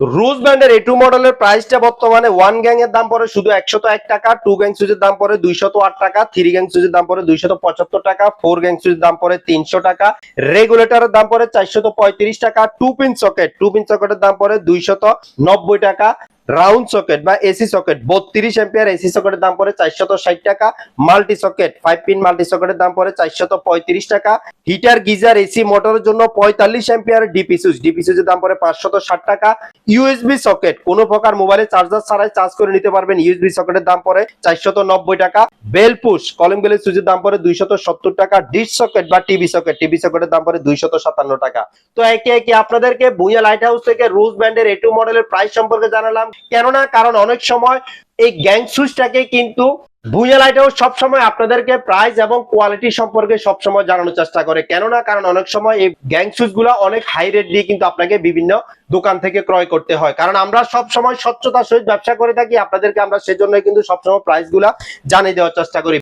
রুজ ব্র্যান্ডের এ টু মডেলের প্রাইসটা বর্তমানে ওয়ান গ্যাং এর দাম পড়ে শুধু একশত এক টাকা টু গ্যাং সুইচের দাম পড়ে দুইশত আট টাকা থ্রি গ্যাং সুইচের দাম পড়ে দুইশত পঁচাত্তর টাকা ফোর গ্যাং সুইচের দাম পড়ে তিনশো টাকা রেগুলেটরের দাম পড়ে চারশত পঁয়ত্রিশ টাকা two pin socket two pin সকেটের দাম পড়ে দুইশত নব্বই টাকা রাউন্ড সকেট বা এসি সকেট, বত্রিশ এম্পিয়ার এসি সকেটের দাম পড়ে চারশত ষাট টাকা, multi socket five pin multi সকেটের দাম পড়ে চারশত পঁয়ত্রিশ টাকা। হিটার, গিজার, এসি, মোটরের জন্য পঁয়তাল্লিশ এম্পিয়ার ডিপি সুইচ। ডিপি সুইচের দাম পড়ে পাঁচশত ষাট টাকা। ইউএসবি সকেট, কোনো প্রকার মোবাইলে চার্জার ছাড়াই চার্জ করে নিতে পারবেন। ইউএসবি সকেটের দাম পড়ে চারশত নব্বই টাকা। বেল পুশ, কলিং বেলের সুইচের দাম পড়ে দুইশত সত্তর টাকা। ডিশ সকেট বা টিভি সকেট, টিভি সকেটের দাম পড়ে দুইশত সাতান্ন টাকা। তো একে একে আপনাদেরকে ভুইয়া লাইট হাউস থেকে রোজ ব্র্যান্ডের এটু মডেলের প্রাইস সম্পর্কে জানালাম। কেননা কারণ অনেক সময় এই গ্যাং সুইচটাকে কিন্তু ভুইয়া সবসময় আপনাদেরকে প্রাইস এবং কোয়ালিটি সম্পর্কে সবসময় জানানোর চেষ্টা করে। কেননা কারণ অনেক সময় এই গ্যাং সুইচগুলা অনেক হাই রেট দিয়ে কিন্তু আপনাকে বিভিন্ন দোকান থেকে ক্রয় করতে হয়। কারণ আমরা সবসময় স্বচ্ছতার সহিত ব্যবসা করে থাকি, আপনাদেরকে আমরা সেজন্য কিন্তু সবসময় প্রাইসগুলা জানিয়ে দেওয়ার চেষ্টা করি।